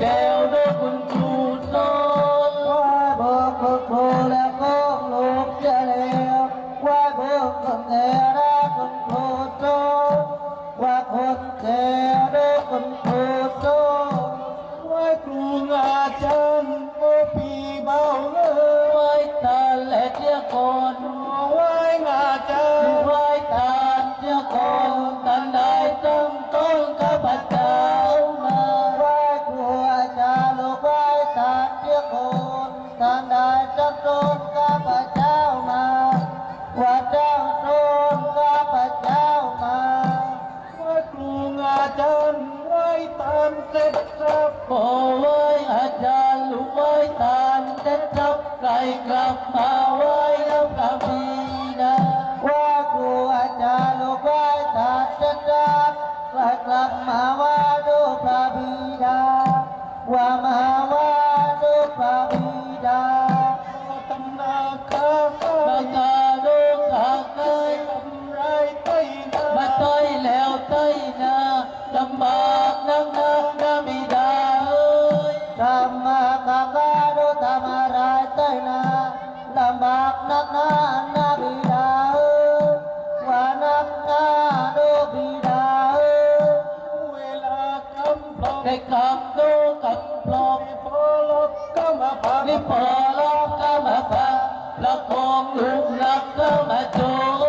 Yeah. ลำบากนักหนานาบิดาเอ้ยว่านักหนาโดบิดาเอ้ยเวลากำพลในคำโดกำพลองพอลบกำมาพังนี่พอลบกำมาพังละคงลูกนักกำมาโจ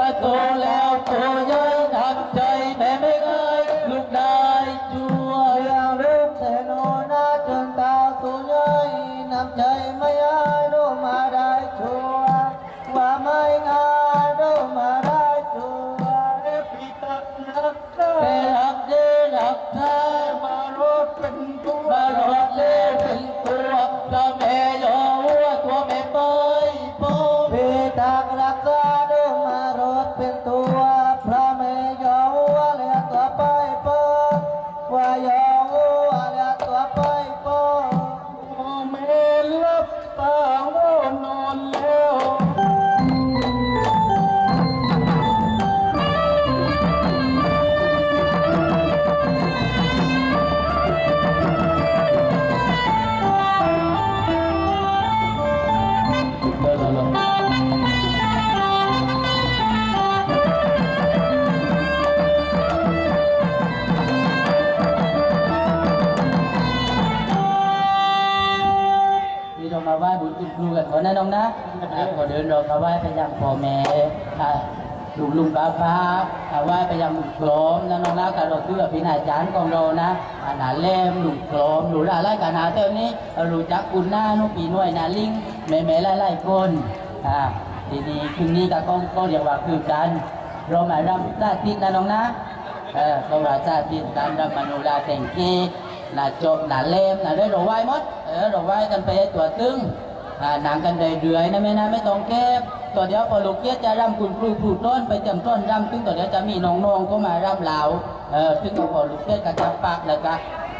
बदोला ถวายไปยังพ่อแม่ลุงลุงป้าป้าถวายไปยังลุงกลมนะน้องรักกับเราคือแบบพี่นายจานของเรานะอาณาเล่มลุงคลมหนูละไล่กันหาเต่านี้รู้จักคุณหน้านุปีน้อยนาลิงแม่แม่ไล่ไล่คนทีนี้คืนนี้ก็ก้องก็เรียกว่าคือกันเราหมายรัำซาติดนะน้องนะเออเราว่าาติดการรับมณุลาแต่งกีน่ะจบน่ะเล่มน่ะได้เราไหวหมดเออเราไหวกันไปตัวตึง หนางกันได้เรื่อยนะแม่นะไม่ต้องเก็บตัวเดียวพอลูกเกียจะรำคุณครูผู้ต้นไปจำต้นรำซึ่งตัวเดียวจะมีน้องๆก็มารำเหล่าเออซึ่งพอลูกเกียจกับจับปากแล้วก็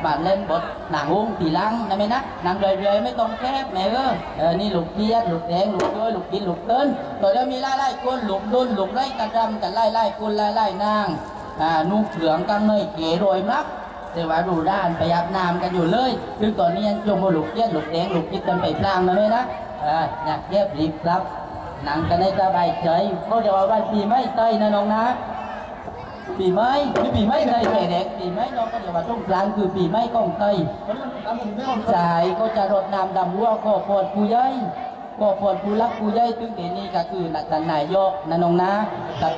บานเล่นบทหนังอุ้งตีลังนะแม่นะนางเรื่อยๆไม่ต้องแคบแม่เออเออนี่ลูกเกียจลูกแดงลูกด้วยลูกกินลูกเต้นตัวเดียวมีไล่ไล่กุนลูกดุนลูกไล่กระรำกันไล่ไล่กุนไล่ไล่นางอ่านุ่งเหลืองกันเลยเก๋รวยมาก แต่ว่าดูด้านไปอาบน้ำกันอยู่เลยคือตอนนี้ยังจมาลูกเกียดลูกแดงลูกกินกันไปพลางนะแม่นะอ่าอยากเย็บรีบครับหนังกันให้สบายใจเขาจะว่าวันปีไม่เตยนะน้องนะปีไม้คือปีไม้ไทยเด็กปีไม้น้องก็เรียว่าตรงกลางคือปีไม้กองไทยสายก็จะรดน้ำดำวัวก็ปวดผู้ใหญ่ก็ปวดผู้รักผู้ใหญ่ตึงเดี๋ยวนี้ก็คือหนักนนายกนะน้องนะกับ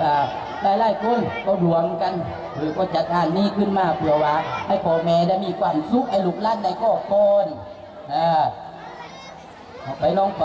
หลายๆคนก็รวมกันหรือก็จัดงานนี้ขึ้นมาเพื่อว่า ให้พ่อแม่ได้มีความสุขไอ้ลูกหลานในก็ก่อนอ่าเอาไปน้องไป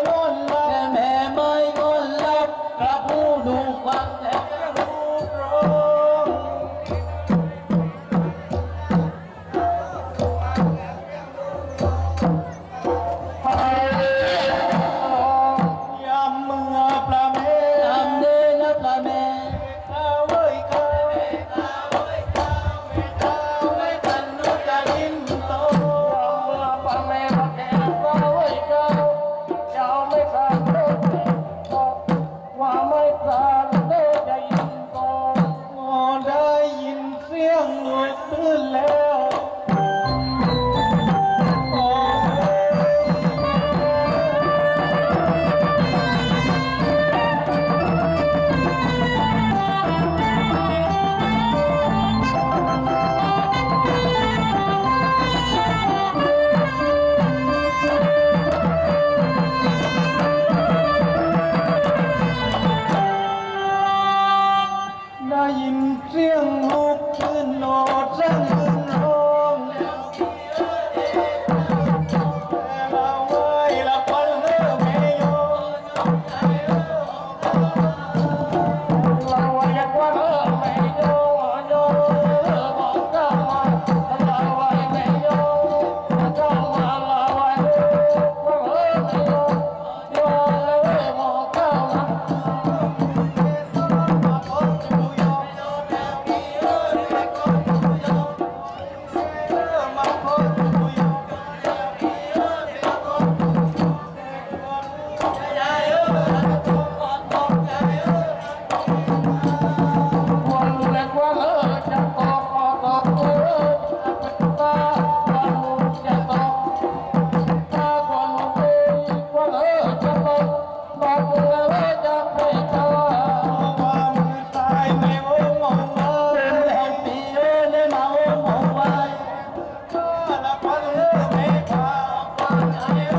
嗯。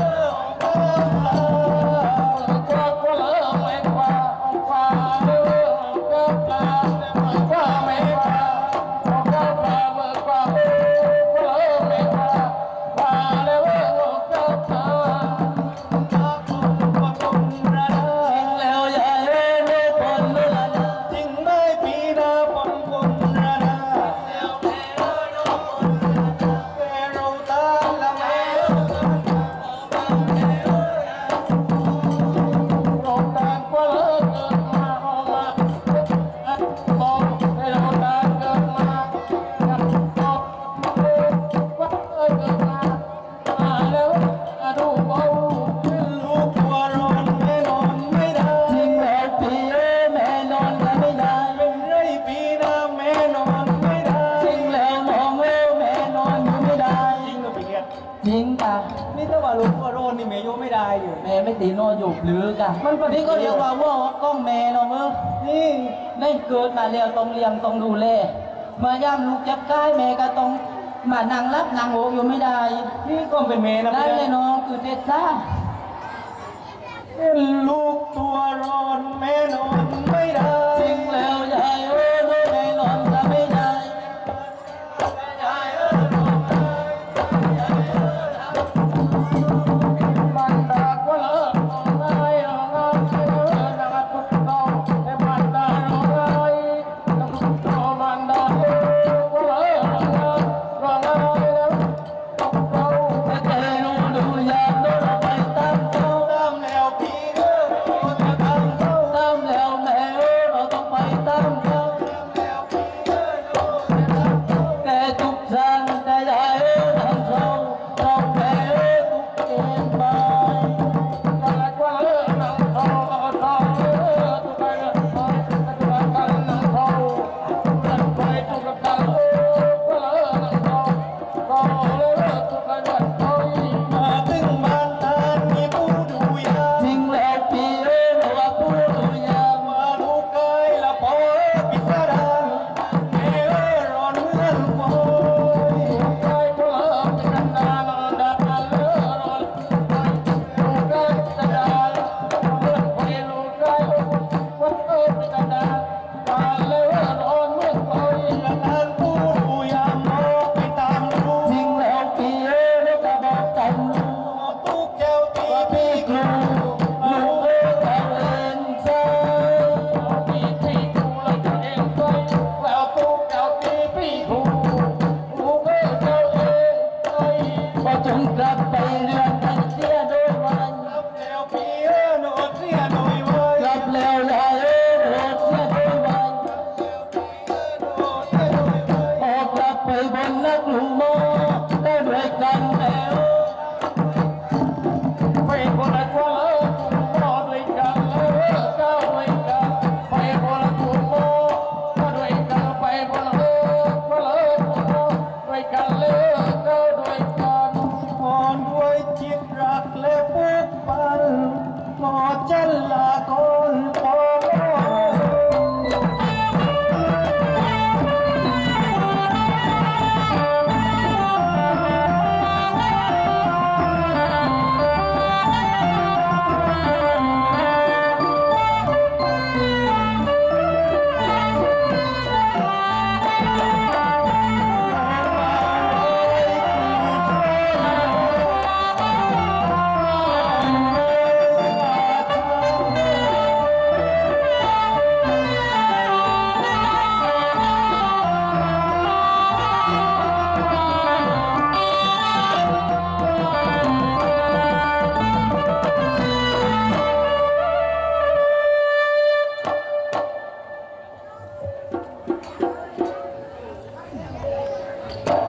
ตีนอหยบหรือกะมันก็นี่ก็เรียกว่าว่ากล้องแม่เนาะมึงนี่ไม่เกิดมาแล้วต้องเลี้ยงต้องดูแลเมาย่ามลูกจับกายแม่ก็ต้องมานางรับนางโอกอยู่ไม่ได้ นี่ก็เป็นเมนะได้เลยน้องคือเด็ดซ่าลูกตัวร้อนแม่ চল্লা গো।